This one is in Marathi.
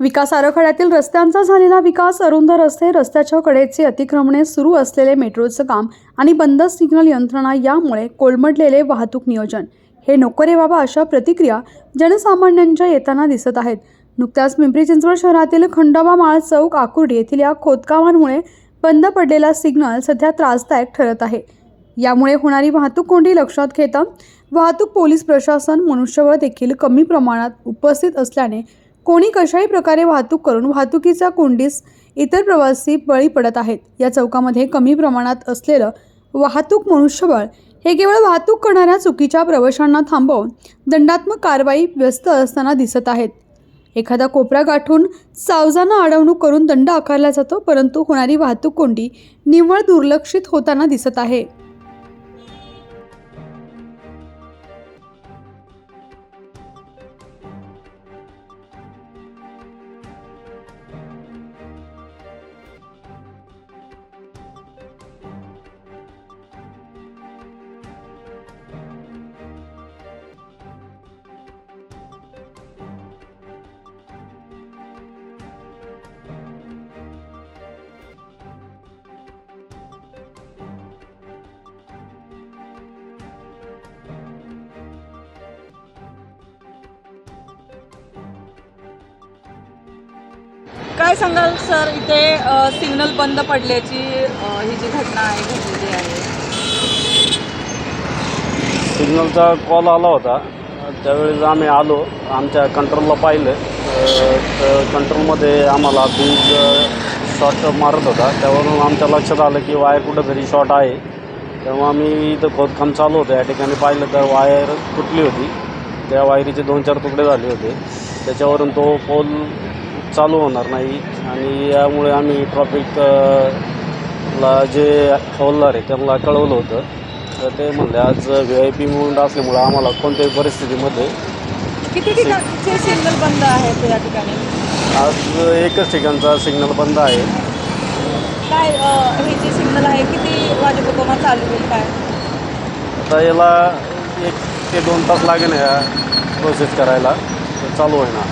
विकास आराखड्यातील रस्त्यांचा झालेला विकास अरुंद रस्ते रस्त्याच्या कडेचे अतिक्रमणे सुरू असलेले मेट्रोचं काम आणि बंद सिग्नल यंत्रणा यामुळे कोलमडलेले वाहतूक नियोजन. हे नको रे बाबा अशा प्रतिक्रिया जनसामान्यांच्या येताना दिसत आहेत. नुकत्याच पिंपरी चिंचवड शहरातील खंडोबा माळ चौक आकुर्डी येथील या खोदकामांमुळे बंद पडलेला सिग्नल सध्या त्रासदायक ठरत आहे. यामुळे होणारी वाहतूक कोंडी लक्षात घेता वाहतूक पोलीस प्रशासन मनुष्यबळ देखील कमी प्रमाणात उपस्थित असल्याने कोणी कशाही प्रकारे वाहतूक करून वाहतुकीच्या कोंडीस इतर प्रवासी बळी पडत आहेत. या चौकामध्ये कमी प्रमाणात असलेलं वाहतूक मनुष्यबळ हे केवळ वाहतूक करणाऱ्या चुकीच्या प्रवाशांना थांबवून दंडात्मक कारवाई व्यस्त असताना दिसत आहेत. एखादा कोपरा गाठून सावजानं अडवणूक करून दंड आकारला जातो परंतु होणारी वाहतूक कोंडी निव्वळ दुर्लक्षित होताना दिसत आहे. काय सांगाल सर? इथे सिग्नल बंद पडल्याची ही जी घटना आहे घडलेली आहे. सिग्नलचा कॉल आला होता. त्यावेळेस आम्ही आलो. आमच्या कंट्रोलला पाहिलं. तर कंट्रोलमध्ये आम्हाला बीज शॉर्ट मारत होता. त्यावरून आमच्या लक्षात आलं की वायर कुठंतरी शॉर्ट आहे. तेव्हा आम्ही इथं खोदकाम चालू होतं. या ठिकाणी पाहिलं तर वायर तुटली होती. त्या वायरीचे दोन चार तुकडे झाले होते. त्याच्यावरून तो पोल चालू होणार नाही. आणि यामुळे आम्ही ट्रॉफिक ला जे हवालदार आहे त्यांना कळवलं होतं. तर ते म्हणले आज व्ही आय पी मुवमेंट असल्यामुळं आम्हाला कोणत्याही परिस्थितीमध्ये किती ठिकाणचे सिग्नल बंद आहेत या ठिकाणी? आज एकच ठिकाणचा सिग्नल बंद आहे. काय हे जे सिग्नल आहे किती वाजेपर्यंत चालू होईल काय? आता याला एक ते दोन तास लागेल ह्या प्रोसेस करायला. तर चालू आहे ना